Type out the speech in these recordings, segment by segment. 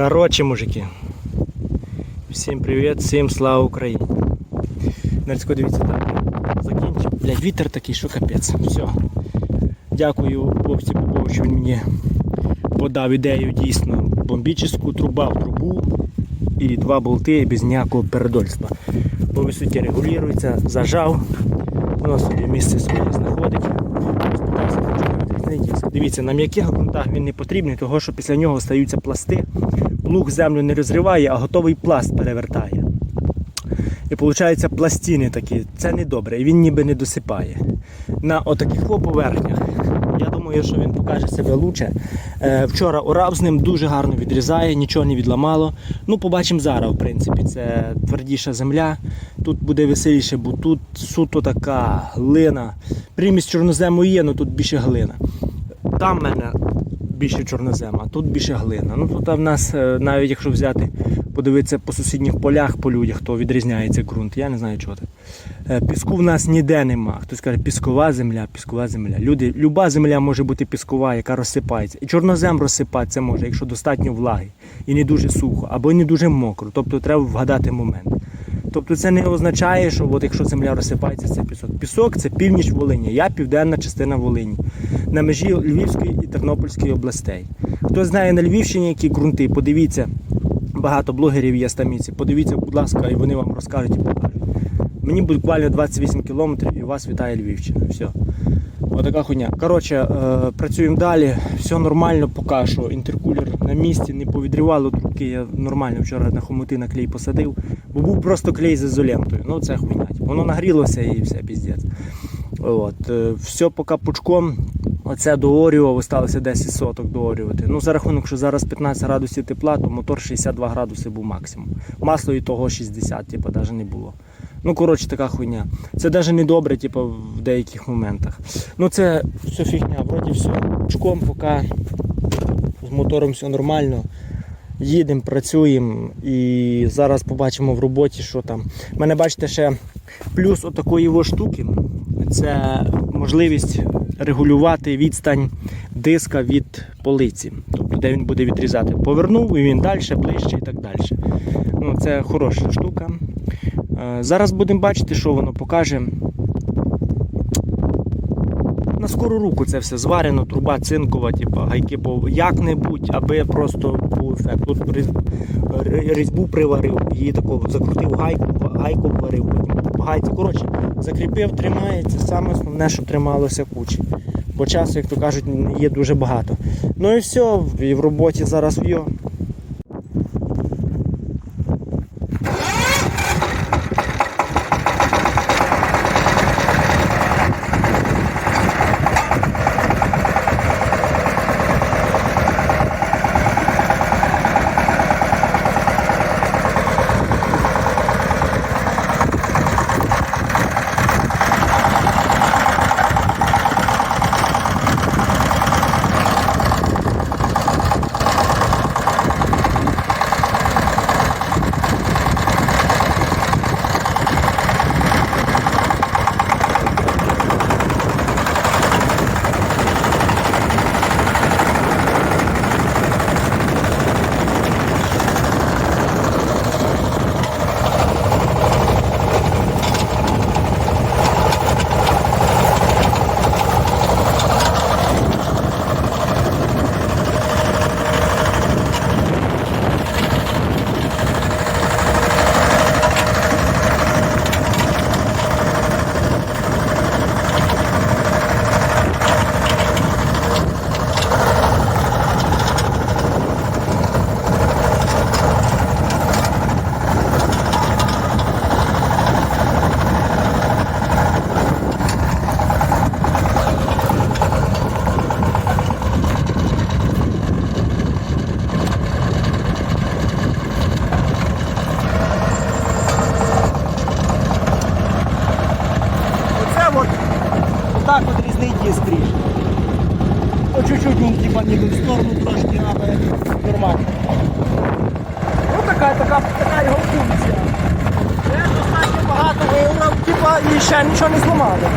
Коротше, мужики. Всім привіт, всім слава Україні. Нарсько дивіться так. Закінчив. Блядь, вітер такий, що капець. Все. Дякую Бобці що він мені подав ідею дійсно бомбічну труба в трубу і два болти без ніякого передольства. По висоті регулюється, зажав, воно собі місце своє знаходить. Дивіться, на м'яких ґрунтах він не потрібний, того що після нього стаються пласти. Плуг землю не розриває, а готовий пласт перевертає. І виходить пластини такі. Це не добре, і він ніби не досипає. На отаких поверхнях. Я думаю, що він покаже себе лучше. Е, вчора орав з ним дуже гарно відрізає, нічого не відламало. Ну, побачимо зараз, в принципі, це твердіша земля. Тут буде веселіше, бо тут суто така глина. Примість чорнозему є, але тут більше глина. Там в мене більше чорнозема, а тут більше глина. Ну тут в нас, е, навіть якщо взяти, подивитися по сусідніх полях, по людях, то відрізняється ґрунт. Я не знаю, чого так. Е, Піску в нас ніде нема. Хтось каже, піскова земля, піскова земля. Люди, люба земля може бути піскова, яка розсипається. І чорнозем розсипатися може, якщо достатньо влаги. І не дуже сухо, або не дуже мокро. Тобто треба вгадати момент. Тобто це не означає, що от якщо земля розсипається, це пісок. Пісок це північ Волині, я південна частина Волині, на межі Львівської і Тернопільської областей. Хто знає на Львівщині, які ґрунти, подивіться, багато блогерів є стаміці, подивіться, будь ласка, і вони вам розкажуть і покажуть. Мені буквально 28 кілометрів і вас вітає Львівщина. Все. Отака хуйня. Коротше, е, працюємо далі, все нормально поки що. Інтеркулер на місці, не повідрівало трубки. Я нормально вчора на хомути на клей посадив, бо був просто клей з ізолентою. Ну це хуйня. Воно нагрілося і все, піздець. От, е, все поки пучком. Оце доорював, осталося 10 соток доорювати. Ну, за рахунок, що зараз 15 градусів тепла, то мотор 62 градуси був максимум. Масло і того 60, типу, навіть не було. Ну, коротше, така хуйня. Це навіть не добре, типу, в деяких моментах. Ну, це все фігня, вроді все. Пучком поки з мотором все нормально. Їдемо, працюємо і зараз побачимо в роботі, що там. У мене, бачите, ще плюс отакої во штуки. Це можливість регулювати відстань диска від полиці, тобто де він буде відрізати. Повернув і він далі, ближче і так далі. Ну, це хороша штука. Е, Зараз будемо бачити, що воно покаже. На скору руку це все зварено, труба цинкова, типу, гайки по як-небудь, аби просто був ефект. Тут різьбу приварив, її таку закрутив гайку, гайку варив, потім гайці. Коротше, закріпив, тримається. Саме основне, щоб трималося кучі. Бо часу, як то кажуть, є дуже багато. Ну і все, і в роботі зараз в'йо. Сторону трошки, але нормально. Ну така, така, така його функція. Це достатньо багато виявив, типа, і ще нічого не зламали.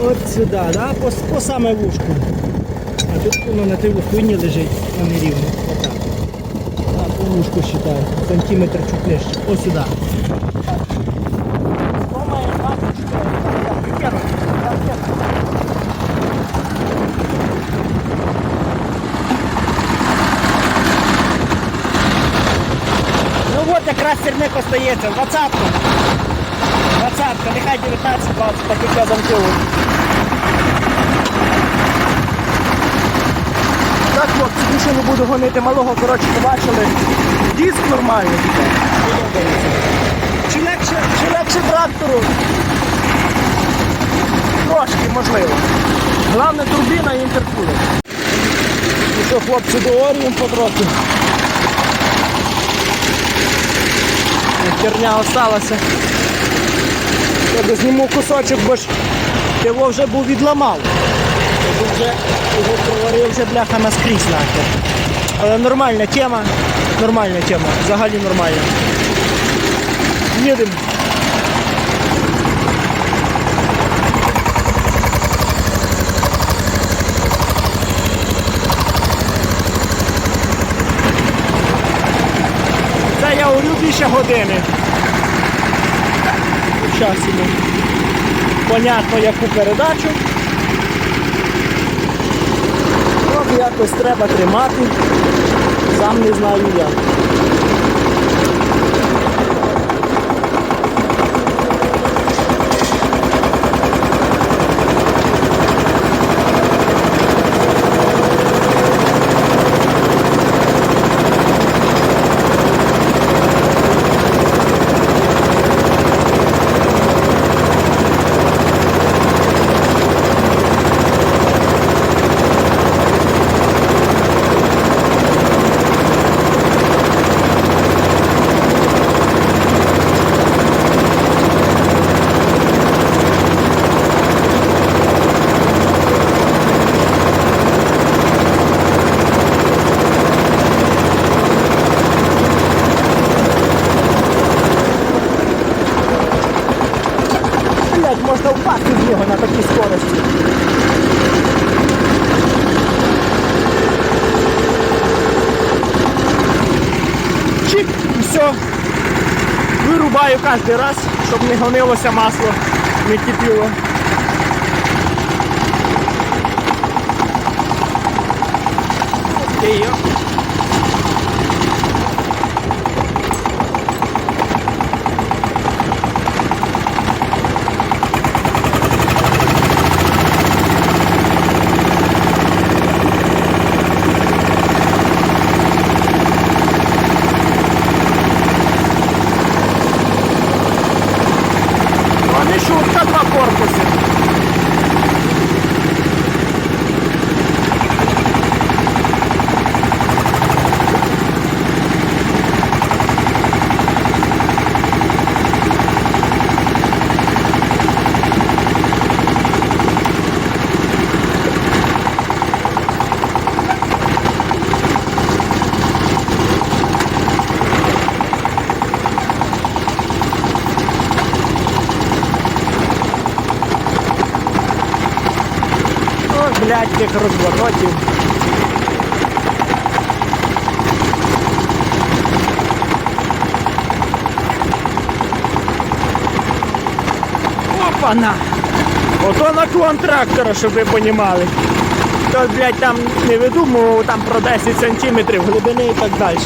От сюди, да? по, по саме вушку. А тут воно на тій хуйні лежить, а не рівно. Отак. А по вушку вважаю. Сантиметр чуть нижче. Ось сюди. Ну от якраз сірник остається, двадцятка. Двадцятка, нехай 19, 20, так як я замкнув. Так, хлопці, більше не буду гонити малого, коротше, побачили. Диск нормальний. Чи легше, чи легше трактору? Трошки, можливо. Головне турбіна і інтеркулер. Ну що, хлопці, доорюємо потрохи. Херня осталася. Я зніму кусочок, бо ж його вже був відламав. Його вже його проварив вже бляха наскрізь нахер. Але нормальна тема, нормальна тема, взагалі нормальна. Їдемо. Це я говорю більше години. Іду. Понятно, яку передачу. Якось треба тримати. Сам не знаю як. Блять, можна впасти з нього на такій скорості. Чик, і все. Вирубаю кожен раз, щоб не гонилося масло, не кипіло. Окей, йо. А не шутка, два корпуси. Розворотів. Опана! Ото наклон трактора, щоб ви понімали. То, блядь, там не видумував там про 10 сантиметрів глибини і так далі.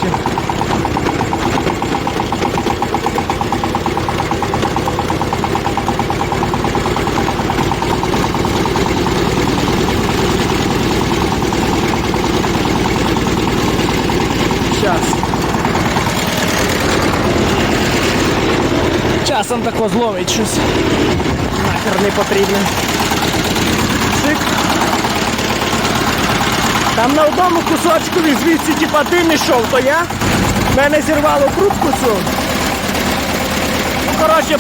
Часом тако зловить щось. Нахер не потрібно. Цик. Там на одному кусочкові звідси типа дим ішов, то я. Мене зірвало трубку цю. Ну, коротше,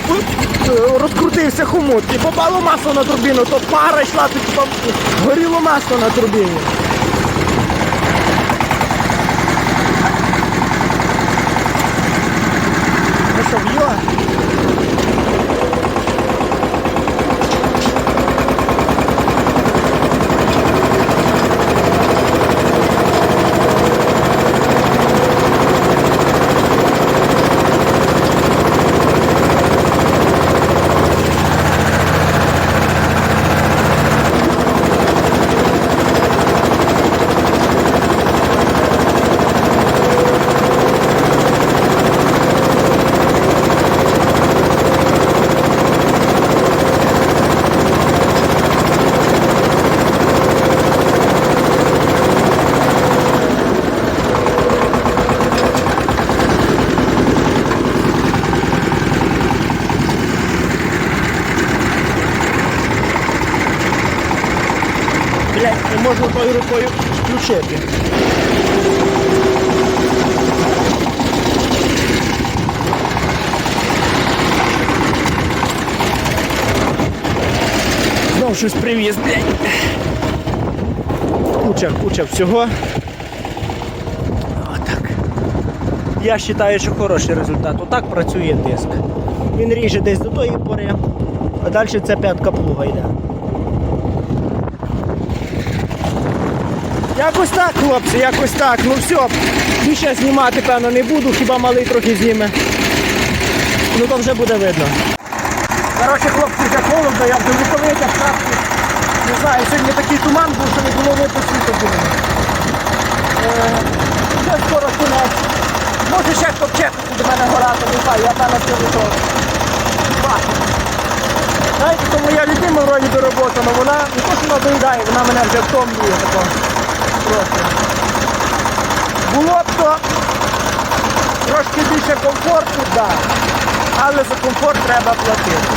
е, розкрутився хомут і попало масло на турбіну, то пара йшла, то типа горіло масло на турбіні. Ну що, в'їла? Можу тою рукою включити. Знов щось привіз, блядь. Куча, куча всього. Отак. Я вважаю, що хороший результат. Отак працює диск. Він ріже десь до тої пори, а далі ця п'ятка плуга йде. Якось так, хлопці, якось так. Ну все, більше знімати, певно, не буду, хіба малий трохи зніме. Ну то вже буде видно. Коротше, хлопці, вже холодно, я вже рукавиця, шапки. Не знаю, сьогодні такий туман був, що не було видно світу було. Е, Вже скоро кінець. Може ще хто вчепить до мене горати, не знаю, я певно що бачу. Знаєте, то моя любима вроді до роботи, але вона не то, що надоїдає, вона мене вже втомлює тако. Просто. Було б то трошки більше комфорту, да. але за комфорт треба платити.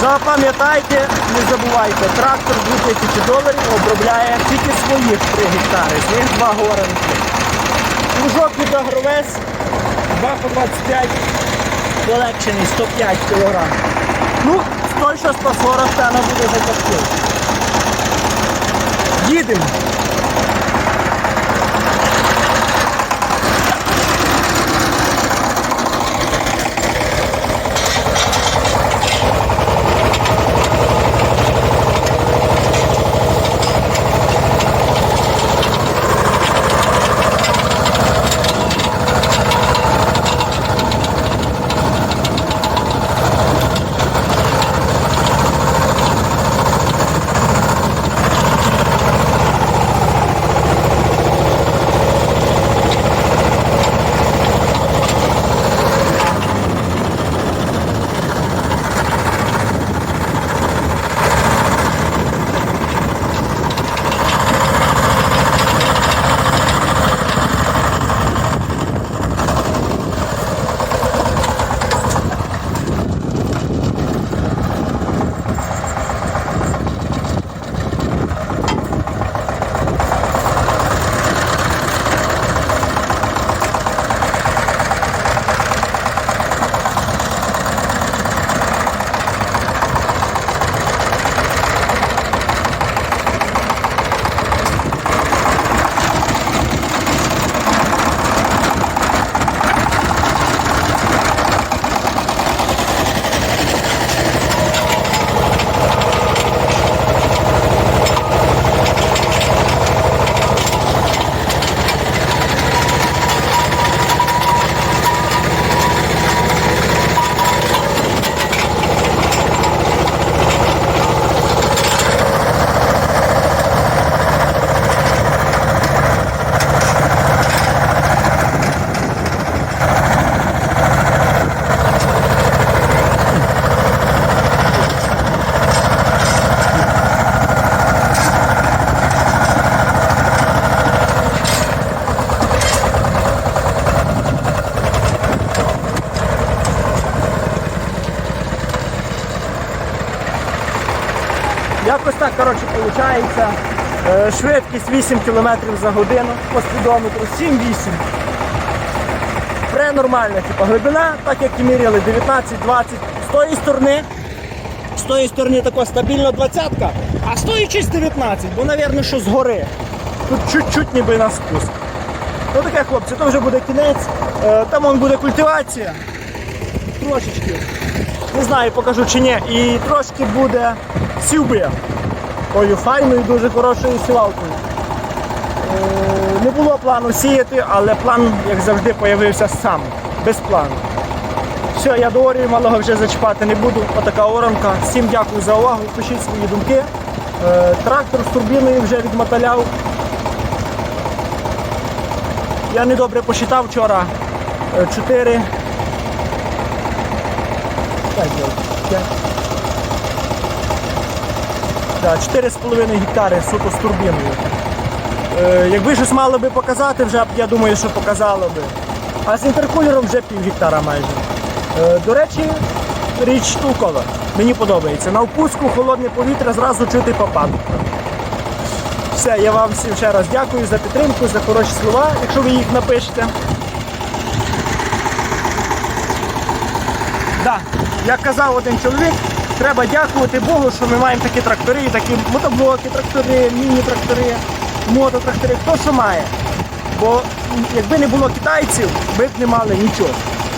Запам'ятайте, не забувайте, трактор 2000 доларів обробляє тільки своїх 3 гектари, з них 2 горанки. Лужок від агровес 2 по 25 полегшений 105 кг. Ну, той, що 140 певно буде закопти. Їдемо. Виходить. Е, Швидкість 8 км за годину по спідометру, 7-8. Пре нормальна, типу, глибина, так як і міряли, 19-20. З тої сторони, з тої сторони така стабільна двадцятка, а з тої 19, бо, мабуть, що згори. Тут чуть-чуть ніби на спуск. Ну таке, хлопці, то вже буде кінець. Е, Там вон буде культивація. Трошечки. Не знаю, покажу чи ні. І трошки буде сівби. Тою файною, дуже хорошою сівалкою. Е, Не було плану сіяти, але план, як завжди, з'явився сам, без плану. Все, я до орію малого вже зачіпати не буду. Отака оранка. Всім дякую за увагу. Пишіть свої думки. Е, Трактор з турбіною вже відмоталяв. Я недобре посчитав вчора. Е, Чотири. Так, п'ять. Да, 4,5 гектари суто з турбіною. Е, якби щось мало би показати, вже б, я думаю, що показало би. А з інтеркулером вже пів гектара майже. Е, до речі, річ штукова. Мені подобається. На впуску холодне повітря зразу чути попаду. Все, я вам всім ще раз дякую за підтримку, за хороші слова, якщо ви їх напишете. Да, як казав один чоловік, треба дякувати Богу, що ми маємо такі трактори, такі мотоблоки, трактори, міні-трактори, мототрактори, хто що має. Бо якби не було китайців, ми б не мали нічого.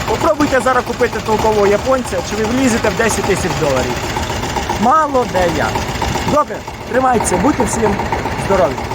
Попробуйте зараз купити толкового японця, чи ви влізете в 10 тисяч доларів. Мало де як. Добре, тримайтеся, будьте всім здорові.